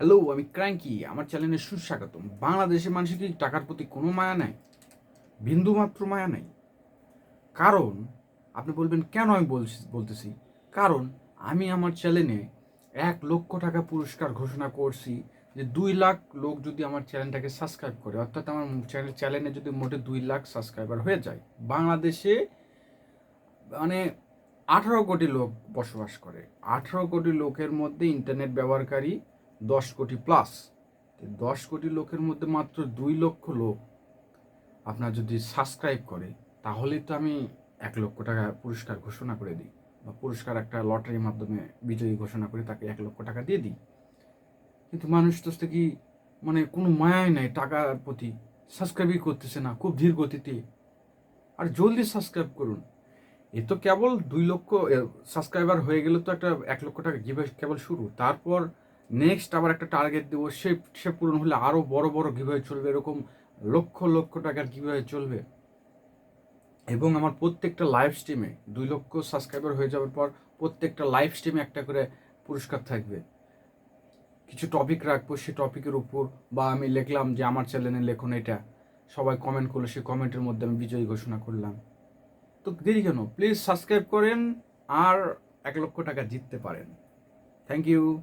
Hello আমি cranky, আমার চ্যানেলে সুস্বাগতম। বাংলাদেশের মানুষের কি টাকার প্রতি কোনো মায়া নাই? বিন্দুমাত্র মায়া নাই। কারণ, আপনি বলবেন, কেন আমি বলছি, বলতেছি? কারণ, আমি আমার চ্যানেলে এক লক্ষ টাকা পুরস্কার ঘোষণা করছি যে দুই লাখ লোক যদি আমার চ্যানেলটাকে সাবস্ক্রাইব করে, অর্থাৎ আমার চ্যানেল, চ্যানেলে যদি মোটে দুই লাখ সাবস্ক্রাইবার হয়ে যায়, বাংলাদেশে মানে আঠারো কোটি লোক বসবাস করে। আঠারো কোটি লোকের মধ্যে ইন্টারনেট ব্যবহারকারী দশ কোটি প্লাস দশ কোটি লোকের মধ্যে মাত্র দুই লক্ষ লোক আপনার যদি সাবস্ক্রাইব করে, তাহলেই তো আমি এক লক্ষ টাকা পুরস্কার ঘোষণা করে দিই। বা পুরস্কার একটা লটারির মাধ্যমে বিজয়ী ঘোষণা করে তাকে এক লক্ষ টাকা দিয়ে দিই। কিন্তু মানুষ তো কি মানে কোনো মায়াই নাই টাকার প্রতি। সাবস্ক্রাইবই করতেছে না, খুব ধীর গতিতে। আর জলদি সাবস্ক্রাইব করুন। এ তো কেবল দুই লক্ষ সাবস্ক্রাইবার হয়ে গেলে তো একটা এক লক্ষ টাকা গিভ কেবল শুরু। তারপর নেক্সট আবার একটা টার্গেট দেবো, সে সে পূরণ হলে আরও বড় বড় গিভওয়ে চলবে, এরকম লক্ষ লক্ষ টাকার গিভওয়ে চলবে। এবং আমার প্রত্যেকটা লাইভ স্ট্রিমে দুই লক্ষ সাবস্ক্রাইবার হয়ে যাওয়ার পর প্রত্যেকটা লাইভ স্ট্রিমে একটা করে পুরস্কার থাকবে। কিছু টপিক রাখব সেই টপিকের উপর বা আমি লিখলাম যে আমার চ্যানেলে লেখুন এটা। সবাই কমেন্ট করল, সেই কমেন্টের মধ্যে আমি বিজয়ী ঘোষণা করলাম। তো দেরি কেন? প্লিজ সাবস্ক্রাইব করেন আর এক লক্ষ টাকা জিততে পারেন। Thank you